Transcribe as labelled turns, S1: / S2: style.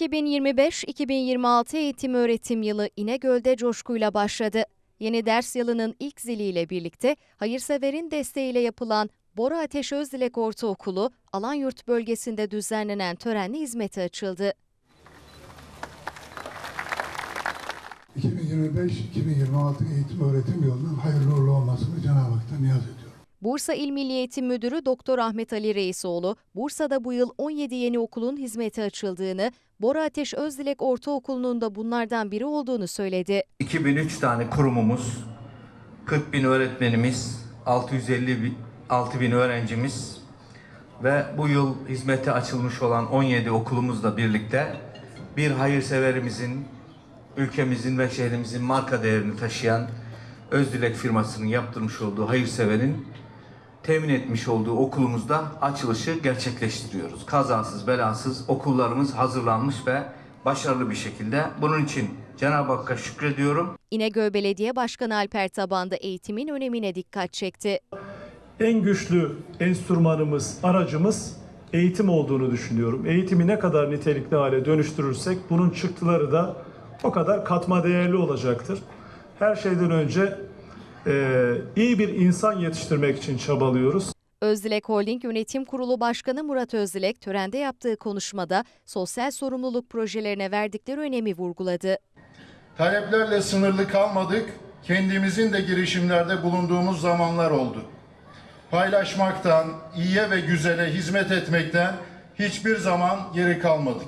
S1: 2025-2026 eğitim öğretim yılı İnegöl'de coşkuyla başladı. Yeni ders yılının ilk ziliyle birlikte hayırseverin desteğiyle yapılan Bora Ateş Özdilek Ortaokulu, Alanyurt bölgesinde düzenlenen törenle hizmete açıldı.
S2: 2025-2026 eğitim öğretim yılının hayırlı uğurlu olmasını Cenab-ı.
S1: Bursa İl Milli Eğitim Müdürü Doktor Ahmet Ali Reisoğlu, Bursa'da bu yıl 17 yeni okulun hizmete açıldığını, Bora Ateş Özdilek Ortaokulu'nun da bunlardan biri olduğunu söyledi.
S3: 2003 tane kurumumuz, 40 bin öğretmenimiz, 650 bin, 6 bin öğrencimiz ve bu yıl hizmete açılmış olan 17 okulumuzla birlikte bir hayırseverimizin, ülkemizin ve şehrimizin marka değerini taşıyan Özdilek firmasının yaptırmış olduğu hayırseverin temin etmiş olduğu okulumuzda açılışı gerçekleştiriyoruz. Kazasız belasız okullarımız hazırlanmış ve başarılı bir şekilde. Bunun için Cenab-ı Hakk'a şükrediyorum.
S1: İnegöl Belediye Başkanı Alper Taban da eğitimin önemine dikkat çekti.
S4: en güçlü enstrümanımız, aracımız eğitim olduğunu düşünüyorum. Eğitimi ne kadar nitelikli hale dönüştürürsek bunun çıktıları da o kadar katma değerli olacaktır. Her şeyden önce iyi bir insan yetiştirmek için çabalıyoruz.
S1: Özdilek Holding Yönetim Kurulu Başkanı Murat Özdilek törende yaptığı konuşmada sosyal sorumluluk projelerine verdikleri önemi vurguladı.
S5: Taleplerle sınırlı kalmadık, kendimizin de girişimlerde bulunduğumuz zamanlar oldu. Paylaşmaktan, iyiye ve güzele hizmet etmekten hiçbir zaman geri kalmadık.